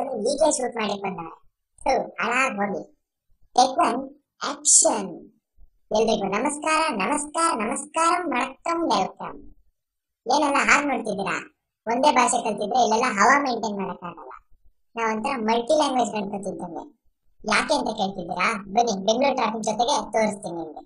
ನನ್ ಹೀಗೆ ಶೂಟ್ ಮಾಡಿ ಬಂದಾರೆ. ಸೊ ಅಲಾರ್ ಹೋಗಿ. ಟೇಕ್ ಒನ್ ಆಕ್ಷನ್ ಎಲ್ರಿಗೂ ನಮಸ್ಕಾರ ನಮಸ್ಕಾರ ನಮಸ್ಕಾರ ಮಳಕಂ ವೆಲ್ಕಮ್ ಏನೆಲ್ಲ ಹಾಗೆ ನೋಡ್ತಿದ್ದೀರಾ? ಒಂದೇ ಭಾಷೆ ಕಲ್ತಿದ್ರೆ ಇಲ್ಲೆಲ್ಲ ಹವಾ ಮೇಂಟೈನ್ ಮಾಡೋಕ್ಕಾಗಲ್ಲ ನಾವು ಒಂಥರ ಮಲ್ಟಿ ಲ್ಯಾಂಗ್ವೇಜ್ ಕಲ್ತಿದ್ದಂಗೆ ಯಾಕೆ ಅಂತ ಕೇಳ್ತಿದ್ದೀರಾ? ಬನ್ನಿ, ಬೆಂಗಳೂರು ಟ್ರಾಫಿಕ್ ಜೊತೆಗೆ ತೋರಿಸ್ತೀನಿ ನಿಮ್ಗೆ.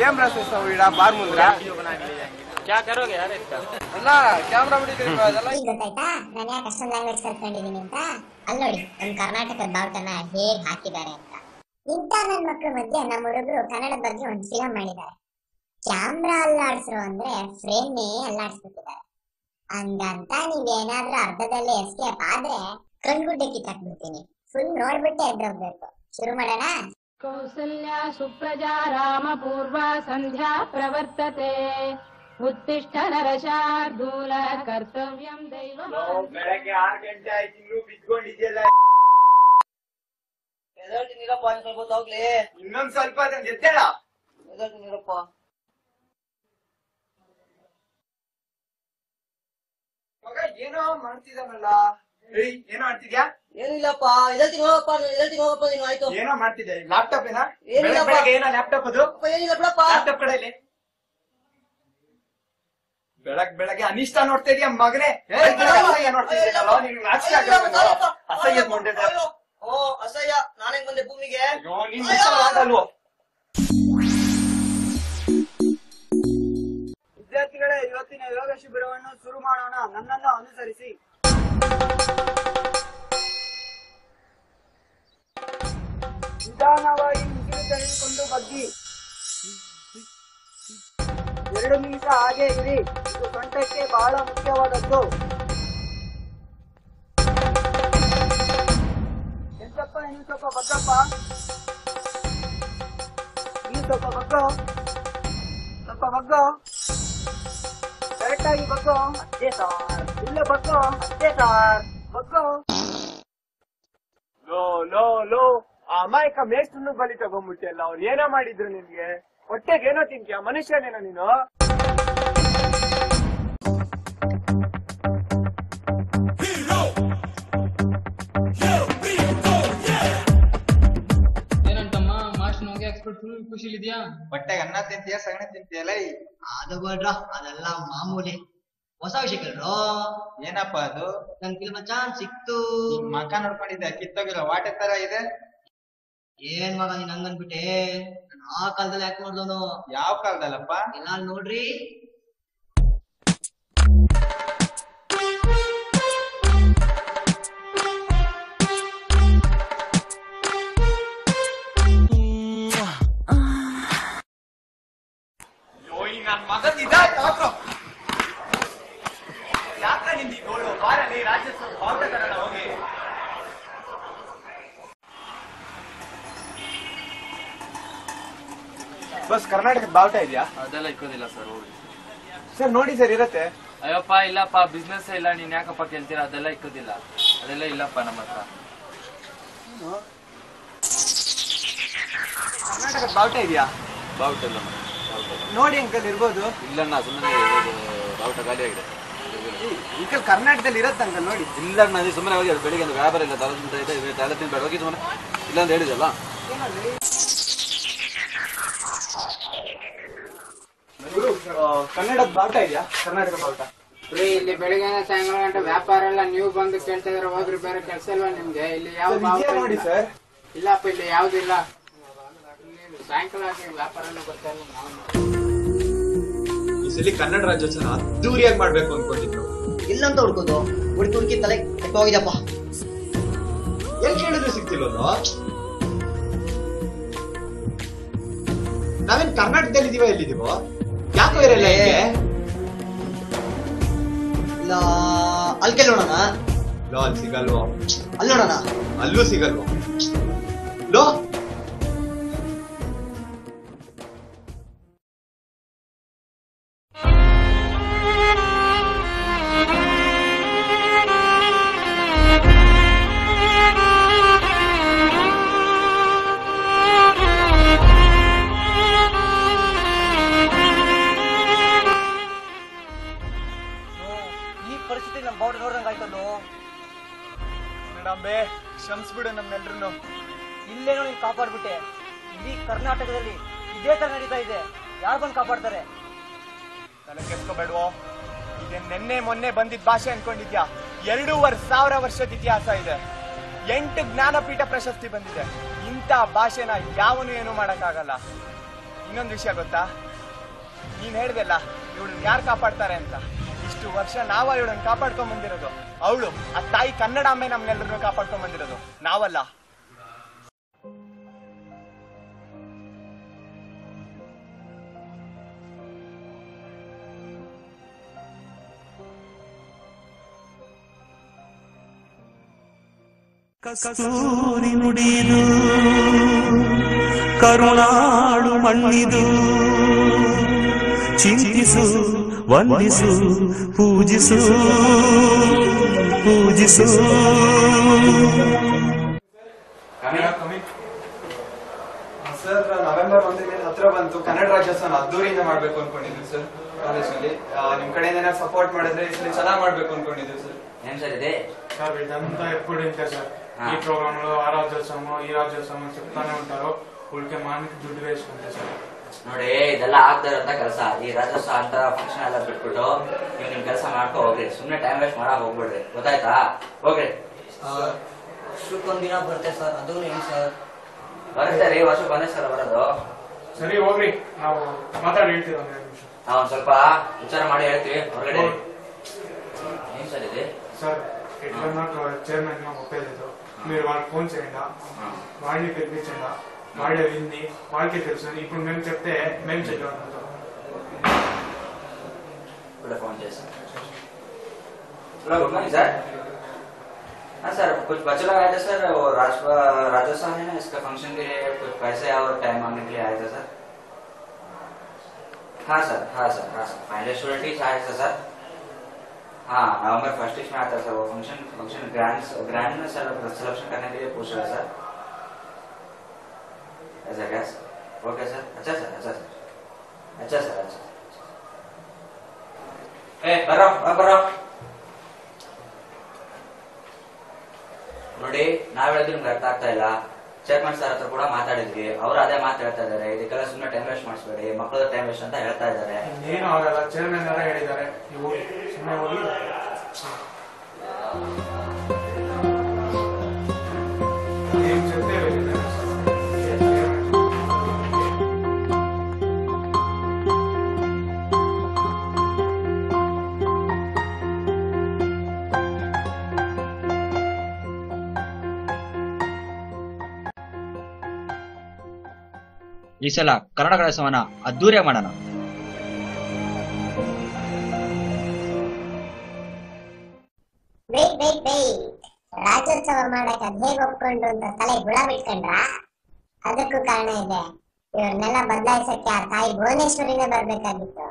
कैमरा से सवीड़ा बार मुद्रा क्या करोगे यार इसका ಅಲ್ಲ ಕ್ಯಾಮ್ರಾ ಬಿಡಿದ್ರಲ್ಲ ಈಗ ಗೊತ್ತಾಯ್ತಾ? ನಾನು ಯಾಕೆ ಅಷ್ಟೊಂದು ಲ್ಯಾಂಗ್ವೇಜ್ ಕಲ್ತ್ಕೊಂಡಿದ್ದೀನಿ ಅಂತ? ಅಲ್ಲಿ ನಮ್ಮ ಕರ್ನಾಟಕದ ಬಾವುಟನ ಹೇಗೆ ಹಾಕಿದ್ದಾರೆ ಅಂತ. ಇಂಥ ನನ್ನ ಮಕ್ಕಳ ಮಧ್ಯೆ ನಮ್ಮ ಹುಡುಗರು ಕನ್ನಡದ ಬಗ್ಗೆ ಒಂದ್ ಫಿಲಂ ಮಾಡಿದಾರೆ ಕ್ಯಾಮ್ರಾ ಅಲ್ಲಾಡ್ಸಿರೋ ಅಂದ್ರೆ ಫ್ರೇಮ್ನೇ ಅಲ್ಲಾಡ್ಸ್ಬಿಟ್ಟಿದ್ದಾರೆ. ಹಂಗಂತ ನೀವೇನಾದ್ರೂ ಅರ್ಧದಲ್ಲಿ ಎಸ್ಕೇಪ್ ಆದ್ರೆ ಕಣ್ಗುಡ್ಡೆ ಕಿತ್ತಾಕ್ಬಿಡ್ತೀನಿ. ಫುಲ್ ನೋಡ್ಬಿಟ್ಟೆ ಎದ್ರೋಗ್ಬೇಕು. ಶುರು ಮಾಡೋಣ? कौसल्या सुप्रजा रामपूर्वा सन्ध्या प्रवर्तते उत्तिष्ठ नरशार्दूल कर्तव्यं दैवम् ಬೆಳಗ್ಗೆ ಆರು ಗಂಟೆ ಆಯ್ತು ಇನ್ನೂ ಬಿದ್ಕೊಂಡಿದ್ಯಲ್ಲ ಎದಳ್ತೀನಿರಪ್ಪ ಇನ್ನು ಸ್ವಲ್ಪ ಹೊತ್ತು ಹೋಗ್ಲಿ ಇನ್ನೊಂದ್ ಸ್ವಲ್ಪ ಅದಂತ ಎದ್ದೇಳ ಎದಳ್ತೀನಿರಪ್ಪ ಮಗ ಏನೋ ಮಾಡ್ತಿದ್ದಾನಲ್ಲ ಏಯ್ ಏನೋ ಮಾಡ್ತಿದ್ಯಾ ಏನಿಲ್ಲಪ್ಪ ಎದಳ್ತೀನಿ ಹೋಗಪ್ಪ ಎದಳ್ತೀನಿ ಹೋಗಪ್ಪ ನೀನು ಆಯ್ತು. ಏನೋ ಮಾಡ್ತಿದ್ದೆ ಲ್ಯಾಪ್ಟಾಪ್ ಏನಾ? ಏನಿಲ್ಲಪ್ಪ. ಬೆಳಗ್ಗೆ ಏನೋ ಲ್ಯಾಪ್ಟಾಪ್ ಅದು? ಅಪ್ಪ ಏನಿಲ್ಲ ಬಿಡಪ್ಪ. ಲ್ಯಾಪ್ಟಾಪ್ ಕಡೆಯಲ್ಲಿ. ಬೆಳಗ್ ಬೆಳಗ್ಗೆ ಅನಿಷ್ಟ ನೋಡ್ತಾ ಇದೀಯ ಮಗನೇ. ಏ, ಅಸಹ್ಯ ನೋಡ್ತಾ ಇದೀಯಲ್ಲ, ನಿನ್ಗೆ ನಾಚಿಕೆ ಆಗಲ್ವಾ? ಅಸಹ್ಯದ ಮೊಂಡೆ ಅಯ್ಯೋ, ಓ ಅಸಹ್ಯ. ನಾನೇ ಬಂದೆ ಭೂಮಿಗೆ? ಅಯ್ಯೋ, ನೀನ್ ಆಗಲ್ವೋ ವಿದ್ಯಾರ್ಥಿಗಳೇ ಇವತ್ತಿನ ಯೋಗ ಶಿಬಿರವನ್ನು ಶುರು ಮಾಡೋಣ. ನನ್ನನ್ನು ಅನುಸರಿಸಿ. ನಿಧಾನವಾಗಿ ಉಸಿರು ತೆಗೆದುಕೊಂಡು ಬಗ್ಗಿ ಎರಡು ನಿಮಿಷ ಹಾಗೆ ಇರಿ ಇದು ಸೊಂಟಕ್ಕೆ ಬಹಳ ಮುಖ್ಯವಾದದ್ದು ಎಂತಪ್ಪ ಇನ್ನು ಸ್ವಲ್ಪ ಬಗ್ಗಪ್ಪ ಇನ್ನು ಸ್ವಲ್ಪ ಬಗ್ಗೋ ಸ್ವಲ್ಪ ಬಗ್ಗೋ ಕರೆಕ್ಟ್ ಆಗಿ ಬಗ್ಗೋ ಅದೇ ಸಾರ್ ಇಲ್ಲೇ ಬಗ್ಗೋ ಅದೇ ಸಾರ್ ಬಗ್ಗೋ ಲೋ ಲೋ ಲೋ ಆ ಅಮಾಯಕ ಮೇಷ್ಟ್ರನ್ನು ಬಲಿ ತಗೊಂಡ್ಬಿಟ್ಟಿಯಲ್ಲ ಅವ್ರು ಏನೋ ಮಾಡಿದ್ರು ನಿನ್ಗೆ? ಹೊಟ್ಟೆಗೆ ಏನೋ ತಿಂತೀಯ ಮನುಷ್ಯನೇನೋ ನೀನು? ಏನಂತಮ್ಮ ಮಾಸ್ಟರ್ ಹೋಗಿ ಎಕ್ಸ್ಪರ್ಟ್ ಫುಲ್ ಖುಷಿಲಿದ್ಯಾ? ಹೊಟ್ಟೆಗೆ ಅನ್ನ ತಿಂತೀಯ ಸಗಣಿ ತಿಂತೀಯಲ್ಲ ಅದು ಬಿಡ್ರ ಅದೆಲ್ಲ ಮಾಮೂಲಿ. ಹೊಸ ವಿಷಯ ಕೇಳ್ರೋ? ಏನಪ್ಪ ಅದು? ನನ್ ಕಿಲ್ಮ ಚಾನ್ಸ್ ಸಿಕ್ತು. ನಿನ್ ಮಕ ನೋಡ್ಕೊಂಡಿದ್ದೆ ಕಿತ್ತೋಗಿಲ್ಲ ವಾಟೆ ತರ ಇದೆ. ಏನ್ ಮಗ ನೀನ್ ಹಂಗನ್ಬಿಟ್ಟೆ? ಆ ಕಾಲದಲ್ಲಿ ಯಾಕೆ ಮಾಡ್ದವನು ಯಾವ ಕಾಲದಲ್ಲಪ್ಪ? ಎಲ್ಲ ನೋಡ್ರಿ. ಬಸ್ ಕರ್ನಾಟಕದ ಬಾವುಟ ಇದೆಯಾ? ಅದೆಲ್ಲ ಇಕ್ಕೋದಿಲ್ಲ ಸರ್ ಹೋಗಿ ಸರ್ ನೋಡಿ ಸರ್ ಇರತ್ತೆ. ಅಯ್ಯಪ್ಪ ಇಲ್ಲಪ್ಪ ಬಿಸ್ನೆಸ್ ಇಲ್ಲ ನೀನ್ ಯಾಕಪ್ಪ ಕೇಳ್ತೀರಾ? ಅದೆಲ್ಲ ಇಕ್ಕೋದಿಲ್ಲ. ಅದೆಲ್ಲ ಇಲ್ಲಪ್ಪ ನಮ್ಮ ಹತ್ರ. ಕರ್ನಾಟಕದ ಬಾವುಟ ಇದೆಯಾ? ಬಾವುಟ ಇಲ್ಲ ನೋಡಿ ಅಂಕಲ್ ಇರ್ಬೋದು. ಇಲ್ಲಣ್ಣ ಸುಮ್ಮನೆ ಬಾವುಟ ಖಾಲಿ ಆಗಿದೆ. ಅಂಕಲ್ ಕರ್ನಾಟಕದಲ್ಲಿ ಇರತ್ತೆ ಅಂಕಲ್ ನೋಡಿ. ಇಲ್ಲ ಸುಮ್ಮನೆ ಹೋಗಿ ಬೆಳಿಗ್ಗೆ ಒಂದು ವ್ಯಾಪಾರ ಇಲ್ಲ ತಲೆ ತಿಂತ ಇದೆ ತಲೆ ತಿನ್ಬೇಡ ಹೋಗಿ ಸುಮ್ಮನೆ ಇಲ್ಲ ಅಂತ ಹೇಳಿದಲ್ಲ ಕನ್ನಡದ ಬಾವುಟ ಇದೆಯಾ? ಕರ್ನಾಟಕ ಬಾವುಟ ರೀ ಇಲ್ಲಿ ಬೆಳಿಗ್ಗೆ ಸಾಯಂಕಾಲ ಗಂಟೆ ವ್ಯಾಪಾರ ಎಲ್ಲ ನೀವು ಬಂದು ಕೇಳ್ತಾ ಇದ್ರೆ ಹೋಗ್ರಿ ಬೇರೆ ಕೆಲಸ ಇಲ್ವಾ ನಿಮ್ಗೆ? ಇಲ್ಲಿ ಯಾವ ನೋಡಿ ಸರ್. ಇಲ್ಲಪ್ಪ ಇಲ್ಲಿ ಯಾವ್ದಿಲ್ಲ ಇಲ್ಲಿ. ಸಾಯಂಕಾಲ ಆಗಿ ವ್ಯಾಪಾರ ಎಲ್ಲ ಬರ್ತಾ ಇಲ್ಲ ನಾವು. ಈ ಸಲ ಕನ್ನಡ ರಾಜ್ಯೋತ್ಸವ ಅದ್ದೂರಿಯಾಗಿ ಮಾಡ್ಬೇಕು ಅನ್ಕೊಂಡಿದ್ರು. ಇಲ್ಲಂತ ಹುಡ್ಕೋದು. ಹುಡುಕಿ ಹುಡುಕಿ ತಲೆ ಕೆಟ್ಟೋಗಿದೆಪ್ಪ ಎಲ್ಲಿ ಕೇಳಿದ್ರು ಸಿಗ್ತಿಲ್ವಲ್ಲ? ನಾವೇನ್ ಕರ್ನಾಟಕದಲ್ಲಿ ಇದೀವ ಎಲ್ಲಿದೀವೋ ಯಾಕೋ ಇರಲ್ಲ ಹೇಗೆ? ಇಲ್ಲ ಅಲ್ಲಿ ನೋಡೋಣ? ಲೋ ಅಲ್ಲಿ ಸಿಗಲ್ವೋ? ಅಲ್ಲಿ ನೋಡೋಣ. ಅಲ್ಲೂ ಸಿಗಲ್ವೋ? ಲೋ ಕನ್ನಡಾಂಬೆ ಕ್ಷಮಿಸ್ಬಿಡು ನಮ್ಮೆಲ್ರು ಇಲ್ಲೇನೋ ನೀನ್ ಕಾಪಾಡ್ಬಿಟ್ಟೆ. ಇಡೀ ಕರ್ನಾಟಕದಲ್ಲಿ ಇದೇ ತರ ನಡೀತಾ ಇದೆ. ಯಾರು ಬಂದು ಕಾಪಾಡ್ತಾರೆ? ತಲೆ ಕೆಸ್ಕೋಬೇಡ್ವೋ ಇದೆ ನಿನ್ನೆ, ಮೊನ್ನೆ ಬಂದಿದ್ದ ಭಾಷೆ ಅನ್ಕೊಂಡಿದ್ಯಾ? ಎರಡೂವರೆ ಸಾವಿರ ವರ್ಷದ ಇತಿಹಾಸ ಇದೆ. ಎಂಟು ಜ್ಞಾನಪೀಠ ಪ್ರಶಸ್ತಿ ಬಂದಿದೆ. ಇಂಥ ಭಾಷೆನ ಯಾವನು ಏನು ಮಾಡೋಕ್ಕಾಗಲ್ಲ. ಇನ್ನೊಂದು ವಿಷಯ ಗೊತ್ತಾ? ನೀನ್ ಹೇಳ್ದಲ್ಲ ಇವಳು ಯಾರು ಕಾಪಾಡ್ತಾರೆ ಅಂತ? ಇಷ್ಟು ವರ್ಷ ನಾವ ಇವಳನ್ನ ಕಾಪಾಡ್ಕೊಂಡ್ ಬಂದಿರೋದು. ಅವಳು, ಆ ತಾಯಿ ಕನ್ನಡ ಅಮ್ಮೆ ನಮ್ನೆಲ್ಲರೂ ಕಾಪಾಡ್ಕೊಂಡ್ ಬಂದಿರೋದು. ನಾವಲ್ಲ. ಕಸ್ತೂರಿ ನುಡಿದು, ಕರುಣಾಳು ಮಣ್ಣಿದು, ಚಿಂತಿಸು ವಂದಿಸು ಪೂಜಿಸು ಪೂಜಿಸು ಸರ್ ನವೆಂಬರ್ ಒಂದನೇ ಹತ್ರ ಬಂತು ಕನ್ನಡ ರಾಜ್ಯೋತ್ಸವ ಅದ್ದೂರಿಯಿಂದ ಮಾಡ್ಬೇಕು ಅನ್ಕೊಂಡಿದ್ವಿ ಸರ್ ಕಾಲೇಜಲ್ಲಿ ನಿಮ್ ಕಡೆಯಿಂದ ಏನಾದ್ರು ಸಪೋರ್ಟ್ ಮಾಡಿದ್ರೆ ಈ ಸಲ ಚೆನ್ನಾಗಿ ಮಾಡ್ಬೇಕು ಅನ್ಕೊಂಡಿದ್ವಿ ಸರ್ ಏನ್ ಸರ್ ಇದೆ సార్ ఇదంతా ఎప్పుడు ఇంతే సార్ ఈ ప్రోగ్రామ్ లో ఆ రాజ్యోత్సవం ఈ రాజ్యోత్సవం అని చెప్తానే ఉంటారు ఊరికే మానికి దుడ్డు వేసుకుంటే సార్ ನೋಡಿ ಇದೆಲ್ಲ ಆಗ್ತಾ ಇರೋಂತ ಕೆಲಸ ಈ ರಾಜ್ಯೋತ್ಸವ ಅಂತ ಫಂಕ್ಷನ್ ಎಲ್ಲ ಬಿಟ್ಬಿಟ್ಟು ನೀವು ನಿಮ್ ಕೆಲಸ ಮಾಡ್ಕೊ ಹೋಗ್ರಿ ಸುಮ್ನೆ ಟೈಮ್ ವೇಸ್ಟ್ ಮಾಡಕ್ ಹೋಗ್ಬಿಡ್ರಿ ಗೊತ್ತಾಯ್ತಾ ಹೋಗ್ರಿ ವರ್ಷಕ್ಕೊಂದ್ ದಿನ ಬರುತ್ತೆ ಸರ್ ಅದು ಹೆಂಗ್ ಸರ್ ಬರುತ್ತೆ ರೀ ವರ್ಷಕ್ಕೆ ಒಂದೇ ಸಲ ಬರೋದು ಸರಿ ಹೋಗ್ರಿ ನಾವು ಮಾತಾಡಿ ಹೇಳ್ತೀವಿ ಒಂದ್ ಎರಡು ನಿಮಿಷ ನಾವ್ ಒಂದ್ ಸ್ವಲ್ಪ ವಿಚಾರ ಮಾಡಿ ಹೇಳ್ತೀವಿ ಹೊರಗಡೆ ఏం సార్ ఇది సార్ ఎట్లా నాకు చైర్మన్ గా ఒప్పేలేదు మీరు వాళ్ళకి ఫోన్ చేయండి వాడిని పిలిపించండి వాడే వింది వాళ్ళకి తెలుసు ఇప్పుడు మేము చెప్తే మేము చెప్పాము ఇప్పుడే ఫోన్ చేశాను हेलो गुड मॉर्निंग सर हाँ सर कुछ बच्चे लोग आए थे सर वो राज राजस्थान है ना इसका फंक्शन के लिए कुछ पैसे और टाइम मांगने के लिए आए थे सर हाँ सर हाँ सर हाँ सर फाइनल स्टूडेंट ही आए थे सर हाँ नवंबर फर्स्ट वीक में आता है सर वो फंक्शन फंक्शन ग्रैंड ग्रैंड में सर सिलेक्शन करने के लिए पूछ रहे हैं सर ऐसा क्या सर ओके सर अच्छा सर अच्छा सर अच्छा सर अच्छा ಏ ಬರೋ ಬಾ, ಬರೋ ನೋಡಿ ನಾವ್ ಹೇಳಿದ್ರು ನಿಮ್ಗೆ ಅರ್ಥ ಆಗ್ತಾ ಇಲ್ಲ ಚೇರ್ಮನ್ ಸರ್ ಹತ್ರ ಕೂಡ ಮಾತಾಡಿದ್ವಿ ಅವ್ರು ಅದೇ ಮಾತು ಹೇಳ್ತಾ ಇದಾರೆ ಇದಕ್ಕೆಲ್ಲ ಸುಮ್ಮನೆ ಟೈಮ್ ವೇಸ್ಟ್ ಮಾಡಿಸ್ಬೇಡಿ ಮಕ್ಕಳ ಟೈಮ್ ವೇಸ್ಟ್ ಅಂತ ಹೇಳ್ತಾ ಇದಾರೆ ಏನು ಆಗಲ್ಲ ಚೇರ್ಮನ್ ಅವರೇ ಹೇಳಿದ್ದಾರೆ ನೀವು ಹೋಗಿ ಸುಮ್ಮನೆ ಹೋಗಿ ಈ ಸಲ ಕನ್ನಡ ರಾಜ್ಯೋತ್ಸವನ ಅದ್ದೂರಿಯಾಗಿ ಮಾಡೋಣ. ರಾಜ್ಯೋತ್ಸವ ಮಾಡಕ್ ಅದ್ ಹೇಗ್ ಒಪ್ಕೊಂಡ್ರು ಅಂತ ತಲೆ ಹುಳ ಬಿಟ್ಕೊಂಡ್ರ? ಅದಕ್ಕೂ ಕಾರಣ ಇದೆ. ಇವ್ರನ್ನೆಲ್ಲ ಬದಲಾಯಿಸಕ್ಕೆ ಆ ತಾಯಿ ಭುವನೇಶ್ವರಿನೇ ಬರ್ಬೇಕಾಗಿತ್ತು.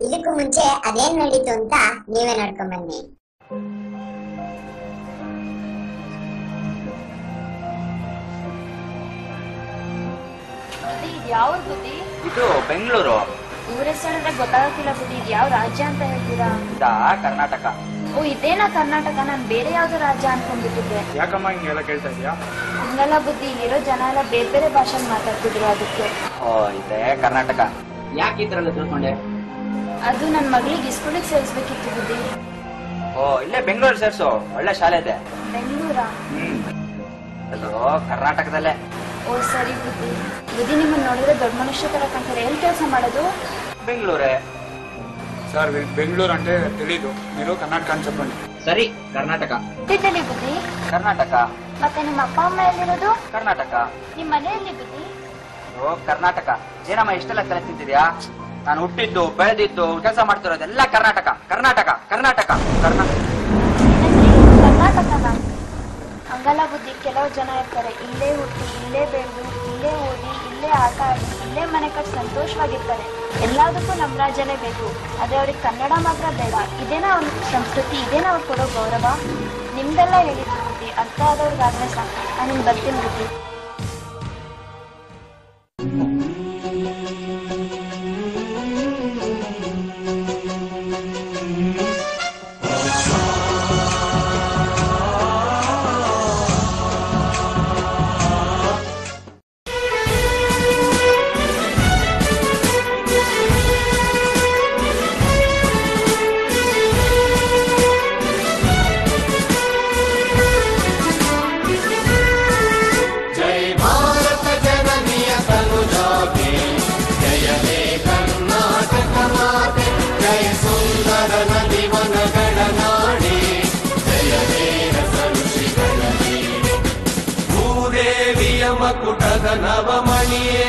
ಇದಕ್ಕೂ ಮುಂಚೆ ಅದೇನ್ ನಡೀತು ಅಂತ ನೀವೇ ನೋಡ್ಕೊಂಡ್ ಬನ್ನಿ. ಇದು ಬೆಂಗಳೂರು. ಊರ ಹೆಸರು ಹೇಳಿದ್ರೆ ಗೊತ್ತಾಗತ್ತಿಲ್ಲ ಬುದ್ಧಿ ಇದು ಯಾವ ರಾಜ್ಯ ಅಂತ ಹೇಳ್ತೀರಾ? ಇದಾ ಕರ್ನಾಟಕ. ಓ ಇದೇನಾ ಕರ್ನಾಟಕ? ನಾನು ಬೇರೆ ಯಾವ್ದೋ ರಾಜ್ಯ ಅನ್ಕೊಂಡ್ಬಿಟ್ಟಿದ್ದೆ ಯಾಕಮ್ಮ ಹಿಂಗೆಲ್ಲ ಕೇಳ್ತಾ ಇದೀಯಾ? ಹಂಗಲ್ಲ ಬುದ್ಧಿ ಇಲ್ಲಿರೋ ಜನ ಎಲ್ಲ ಬೇರೆ ಬೇರೆ ಭಾಷೆ ಮಾತಾಡ್ತಿದ್ರು ಅದಕ್ಕೆ. ಓ ಇದೇ ಕರ್ನಾಟಕ. ಯಾಕೆ ಈ ತರ ಎಲ್ಲ ತಿಳ್ಕೊಂಡೆ? ಅದು ನನ್ ಮಗಳಿಗೆ ಇಸ್ಕೂಲಿಗೆ ಸೇರಿಸ್ಬೇಕಿತ್ತು ಬುದ್ಧಿ. ಓ ಇಲ್ಲೇ ಬೆಂಗಳೂರು ಸೇರ್ಸು. ಒಳ್ಳೆ ಶಾಲೆ ಇದೆ. ಬೆಂಗಳೂರಾ? ಹ್ಮ್. ಅದು ಕರ್ನಾಟಕದಲ್ಲೇ. ಓ ಸರಿ ಬುದ್ಧಿ ಬುದ್ಧಿ ನಿಮ್ಮನ್ನ ನೋಡಿದ್ರೆ ದೊಡ್ಡ ಮನುಷ್ಯ ತರ ಕಾಣ್ತಾರೆ ಎಲ್ಲಿ ಕೆಲಸ ಮಾಡೋದು ಬೆಂಗಳೂರೇ ಸರ್ ಬೆಂಗಳೂರು అంటే తెలీదు మీరు కర్ణాటక అని చెప్పండి ಸರಿ ಕರ್ನಾಟಕ ಹುಟ್ಟಿದ್ದಲ್ಲಿ ಬುದ್ಧಿ ಕರ್ನಾಟಕ ಮತ್ತೆ ನಿಮ್ಮ ಅಪ್ಪ ಅಮ್ಮ ಎಲ್ಲಿರೋದು ಕರ್ನಾಟಕ ನಿಮ್ಮ ಮನೆಯಲ್ಲಿ ಬುದ್ಧಿ ಓ ಕರ್ನಾಟಕ ಏನಮ್ಮ ಇಷ್ಟೆಲ್ಲ ತಲೆ ತಿಂತಿದ್ಯಾ ನಾನು ಹುಟ್ಟಿದ್ದು ಬೆಳೆದಿದ್ದು ಕೆಲಸ ಮಾಡ್ತಿರೋದೆಲ್ಲ ಕರ್ನಾಟಕ ಕರ್ನಾಟಕ ಕರ್ನಾಟಕ ಕರ್ನಾಟಕ ಹಂಗಲ್ಲ ಬುದ್ಧಿ ಕೆಲವು ಜನ ಇರ್ತಾರೆ. ಇಲ್ಲೇ ಹುಟ್ಟಿ, ಇಲ್ಲೇ ಬೆಳೆದು, ಇಲ್ಲೇ ಓದಿ, ಇಲ್ಲೇ ಆಟ ಆಡಿ, ಇಲ್ಲೇ ಮನೆ ಕಟ್ಟಿ ಸಂತೋಷವಾಗಿರ್ತಾರೆ. ಎಲ್ಲದಕ್ಕೂ ನಮ್ಮ ರಾಜ್ಯನೇ ಬೇಕು. ಅದೇ ಅವ್ರಿಗೆ ಕನ್ನಡ ಮಾತ್ರ ಬೇಡ. ಇದೇನ ಅವ್ರ ಸಂಸ್ಕೃತಿ, ಇದೇನ ಅವ್ರು ಕೊಡೋ ಗೌರವ? ನಿಮ್ದೆಲ್ಲ ಹೇಳಿದ್ರು ಬುದ್ಧಿ, ಅರ್ಥ ಆದವ್ರಿಗಾದ್ರೆ ಸಾಕು. ನಾನು ಬರ್ತೀನಿ ಬುದ್ಧಿ. நவமணியே